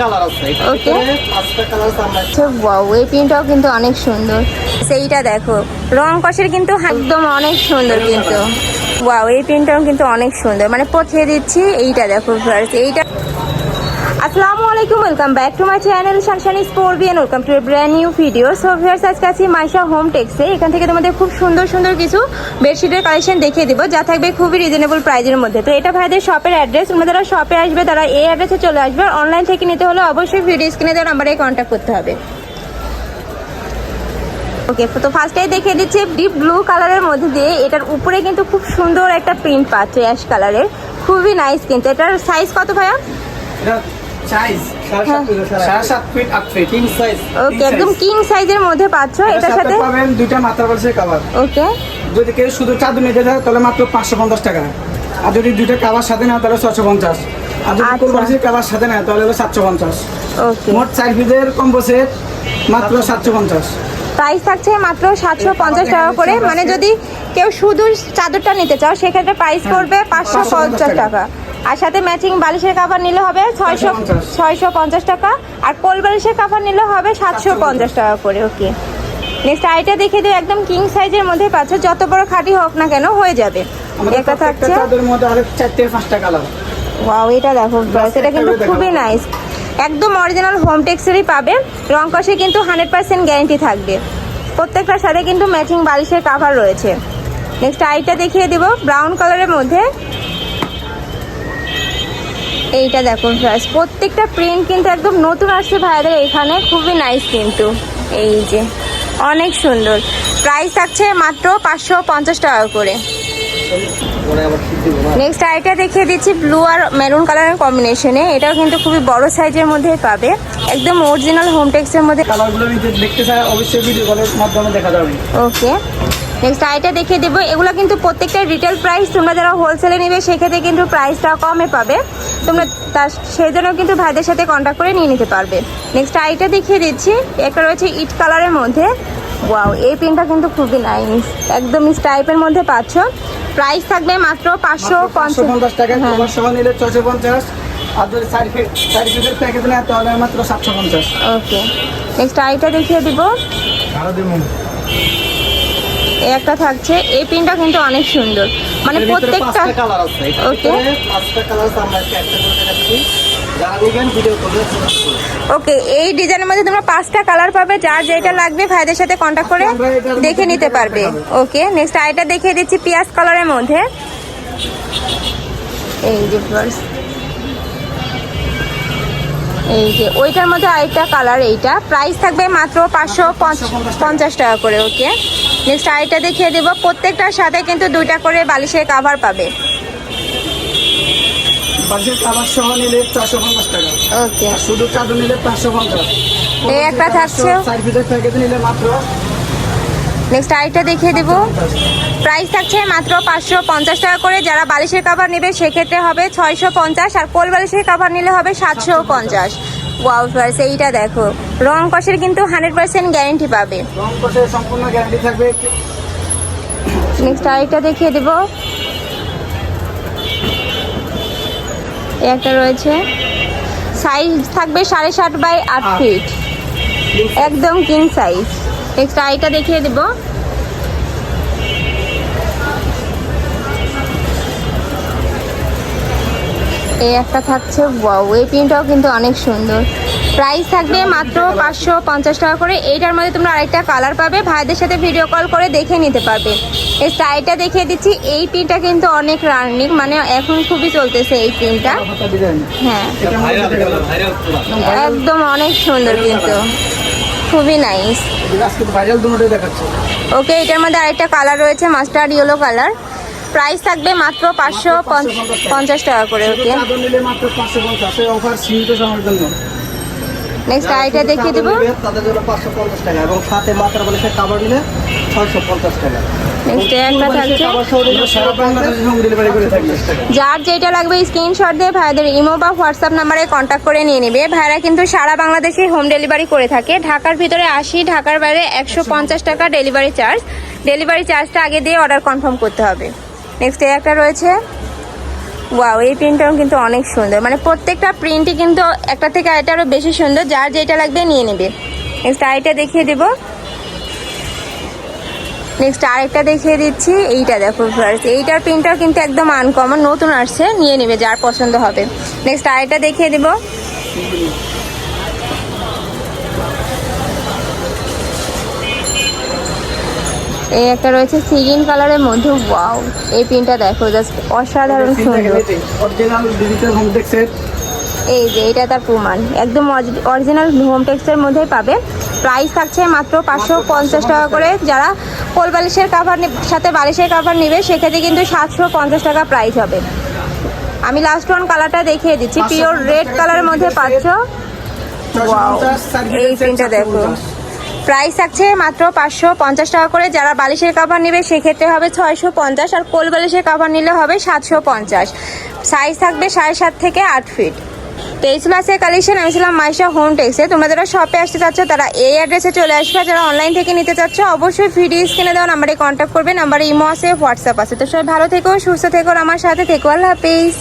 আমরা আচ্ছা এই প্রিন্টটাও কিন্তু অনেক সুন্দর। সেইটা দেখো রং কষের কিন্তু একদম অনেক সুন্দর কিন্তু। ওয়াও এই প্রিন্টটাও কিন্তু অনেক সুন্দর। মানে পঠিয়ে দিচ্ছি এইটা দেখো এইটা আসসালামু আলাইকুম welcome back to my channel সানশানি স্পোর্বিয়ান welcome to brand new video so viewers আজকে আছি মাইশা হোম টেক্সে এখান থেকে তোমাদের খুব সুন্দর সুন্দর কিছু বেডশিটের কালেকশন দেখিয়ে দিব, যা থাকবে খুবই রিজনেবল প্রাইজের মধ্যে। তো এটা ভাইদের শপের অ্যাড্রেস তোমরা যারা শপে আসবে, তারা এই অ্যাড্রেসে চলে আসবে। অনলাইন থেকে নিতে হলে অবশ্যই ভিডিও স্ক্রিনে দেওয়া নাম্বারে কন্ট্যাক্ট করতে হবে। ওকে তো ফার্স্টেই দেখিয়ে দিচ্ছি ডিপ ব্লু কালারের মধ্যে দিয়ে এটার উপরে কিন্তু খুব সুন্দর একটা প্রিন্ট পাচ্ছে অ্যাশ কালারের খুবই নাইস কিন্তু। এটার সাইজ কত ভাইয়া? সাইজ। সাড়ে সাত ফিট সাড়ে সাত ফিট। আট ফিট কিং সাইজ ওকে একদম কিং সাইজের মধ্যে পাচ্ছ এটার সাথে? পাবেন দুইটা মাত্রা বালিশের কাভার ওকে যদি কেউ শুধু চাদর নিতে তাহলে মাত্র পাঁচশো পঞ্চাশ টাকা। আর যদি দুইটা কাভার সাথে নেয় তাহলে ছশো পঞ্চাশ। আর যদি আচ্ছা। কোন বালিশের কাভার সাথে নেয় তাহলে হলো সাতশো পঞ্চাশ। ওকে মোট চার পিসের কম্বো সেট মাত্র সাতশো পঞ্চাশ। প্রাইস থাকছে মাত্র সাতশো পঞ্চাশ টাকা করে। মানে যদি কেউ শুধু চাদরটা নিতে চাও সেক্ষেত্রে প্রাইস পড়বে পাঁচশো পঞ্চাশ টাকা। আর সাথে ম্যাচিং বালিশের কাভার নিলে হবে ছয়শো ছয়শো পঞ্চাশ। টাকা। আর কোল বালিশের কাভার নিলে হবে সাতশো পঞ্চাশ টাকা করে ওকে নেক্সট আইটা দেখে দিও একদম কিং সাইজের মধ্যে পাচ্ছ। যত বড় খাঁটি হোক না কেন হয়ে যাবে। এটা থাকছে। ওয়াও এটা দেখো এটা কিন্তু খুবই নাইস একদম অরিজিনাল হোম টেক্সেরই পাবে। রং কষে কিন্তু হান্ড্রেড পার্সেন্ট গ্যারেন্টি থাকবে। প্রত্যেকটার সাথে কিন্তু ম্যাচিং বালিশের কাভার রয়েছে। নেক্সট আইটা দেখিয়ে দিব ব্রাউন কালারের মধ্যে। এইটা দেখো ব্রাশ প্রত্যেকটা প্রিন্ট কিন্তু একদম নতুন আসছে ভাইদের এখানে খুবই নাইস কিন্তু। এই যে অনেক সুন্দর। প্রাইস থাকছে মাত্র পাঁচশো পঞ্চাশ টাকা করে। নেক্সট আইটা দেখিয়ে দিচ্ছি ব্লু আর মেরুন কালারের কম্বিনেশনে এটাও কিন্তু খুবই বড় সাইজের মধ্যে পাবে। একদম অরিজিনাল হোম টেক্সের মধ্যে কালারগুলো দেখতে চাই অবশ্যই ভিডিও কলের মাধ্যমে দেখা যাবে। ওকে নেক্সট আইটা দেখিয়ে দেবো এগুলো কিন্তু প্রত্যেকটা রিটেল প্রাইস তোমরা যারা হোলসেলে নেবে সেক্ষেত্রে কিন্তু প্রাইসটা কমে পাবে। তোমরা তার সেই জন্য কিন্তু ভাইদের সাথে কন্ট্যাক্ট করে নিয়ে নিতে পারবে। নেক্সট আইটা দেখিয়ে দিচ্ছি একটা রয়েছে ইট কালারের মধ্যে। ওয়াও এই পেনটা কিন্তু খুবই নাইস একদম টাইপের মধ্যে পাচ্ছ। প্রাইস থাকবে মাত্র পাঁচশো পঞ্চাশ। টাকা হ্যাঁ। নিলে ছশো পঞ্চাশ। আর যদি চার চার পিসের প্যাকেজ নেয় তাহলে মাত্র সাতশো পঞ্চাশ। ওকে নেক্সট আইটা দেখিয়ে দিব। একটা থাকছে। এই পিনটা কিন্তু অনেক সুন্দর। মানে প্রত্যেকটা করলে ওকে এই ডিজাইনের মধ্যে তোমরা পাঁচটা কালার পাবে। যার যেটা লাগবে ভাইদের সাথে কন্ট্যাক্ট করে দেখে নিতে পারবে। ওকে নেক্সট আইটা দেখিয়ে দিচ্ছি পিয়াজ কালারের মধ্যে। এই যে এই যে ওইটার মধ্যে আরেকটা কালার এইটা। প্রাইস থাকবে মাত্র পাঁচশো পঞ্চাশ টাকা। করে ওকে নেক্সট আইটা দেখিয়ে দেবো। প্রত্যেকটার সাথে কিন্তু দুইটা করে বালিশের কাভার পাবে। সহ নিলে টাকা। ওকে শুধু চাদর নিলে পাঁচশো পঞ্চাশ। এই একটা থাকছে। চার পিসের প্যাকেজ নিলে মাত্র নেক্সট আইটা দেখিয়ে দেবো। প্রাইস থাকছে মাত্র পাঁচশো পঞ্চাশ টাকা করে। যারা বালিশের কাভার নেবে সেক্ষেত্রে হবে ছয়শো পঞ্চাশ। আর কোল বালিশের কাভার নিলে হবে সাতশো পঞ্চাশ। ওয়াও এইটা দেখো। রং কষের কিন্তু হান্ড্রেড পার্সেন্ট গ্যারেন্টি পাবে। রং কষে সম্পূর্ণ গ্যারান্টি থাকবে। নেক্সট আইটা দেখিয়ে দেবো। একটা রয়েছে। সাইজ থাকবে সাড়ে সাত বাই আট। ফিট একদম কিং সাইজ নেক্সট আইটা দেখিয়ে দেবো। এই একটা থাকছে ওয়াও এই প্রিন্টটাও কিন্তু অনেক সুন্দর। প্রাইস থাকবে মাত্র পাঁচশো পঞ্চাশ টাকা করে। এইটার মধ্যে তোমরা আরেকটা কালার পাবে ভাইদের সাথে ভিডিও কল করে দেখে নিতে পারবে। এই স্টাইলটা দেখিয়ে দিচ্ছি এই প্রিন্টটা কিন্তু অনেক রানিং মানে এখন খুবই চলতেছে এই প্রিন্টটা হ্যাঁ। একদম অনেক সুন্দর কিন্তু। খুবই নাইস ওকে এটার মধ্যে আরেকটা কালার রয়েছে মাস্টার্ড ইয়েলো কালার প্রাইস থাকবে মাত্র পাঁচশো পঞ্চাশ টাকা করে, ওকে। নেক্সট আইটা দেখিয়ে দেবো। যার যেটা লাগবে স্ক্রিনশট দিয়ে ভাইদের ইমো বা হোয়াটসঅ্যাপ নাম্বারে কন্ট্যাক্ট করে নিয়ে নেবে। ভাইরা কিন্তু সারা বাংলাদেশে হোম ডেলিভারি করে থাকে। ঢাকার ভিতরে আশি, ঢাকার বাইরে একশো পঞ্চাশ টাকা ডেলিভারি চার্জ ডেলিভারি চার্জটা আগে দিয়ে অর্ডার কনফার্ম করতে হবে। নেক্সট এই একটা রয়েছে। ওয়াও এই প্রিন্টটাও কিন্তু অনেক সুন্দর। মানে প্রত্যেকটা প্রিন্টই কিন্তু একটা থেকে আরেকটা আরও বেশি সুন্দর। যার যেটা লাগবে নিয়ে নেবে। নেক্সট আরেকটা দেখিয়ে দেবো। নেক্সট আরেকটা দেখিয়ে দিচ্ছি। এইটা দেখো ফার্স্ট এইটার প্রিন্টটাও কিন্তু একদম আনকমন নতুন আসছে। নিয়ে নেবে যার পছন্দ হবে। নেক্সট আরেকটা দেখিয়ে দেবো। এই একটা রয়েছে সিগিন কালারের মধ্যে ওয়াও। এই প্রিন্টটা দেখো জাস্ট অসাধারণ সুন্দর। এই যে এটা তার প্রমাণ। একদম অরিজিনাল হোম টেক্সের মধ্যেই পাবে। প্রাইস থাকছে মাত্র পাঁচশো পঞ্চাশ টাকা করে। যারা কোল বালিশের কাভার সাথে বালিশের কাভার নেবে সেক্ষেত্রে কিন্তু সাতশো পঞ্চাশ টাকা প্রাইস হবে। আমি লাস্ট ওয়ান কালারটা দেখিয়ে দিচ্ছি। পিওর রেড কালারের মধ্যে পাচ্ছ? এই প্রিন্টটা দেখো। প্রাইস থাকছে মাত্র পাঁচশো পঞ্চাশ টাকা করে। যারা বালিশের কাভার নেবে, সেক্ষেত্রে হবে ছয়শো পঞ্চাশ আর কোল বালিশের কাভার নিলে হবে সাতশো পঞ্চাশ। সাইজ থাকবে সাড়ে সাত থেকে আট ফিট তো এই ছিল কালেকশন আমি ছিলাম মাইশা হোম টেক্সে। তোমরা যারা শপে আসতে চাচ্ছ, তারা এই অ্যাড্রেসে চলে আসবে। যারা অনলাইন থেকে নিতে চাচ্ছ, অবশ্যই ভিডিও স্ক্রিনে দেওয়া নাম্বারে কন্ট্যাক্ট করবে। নাম্বারে ইমো আছে হোয়াটসঅ্যাপ আছে। তো সবাই ভালো থেকো, সুস্থ থেকো আমার সাথে থেকো। আল্লাহ হাফিজ।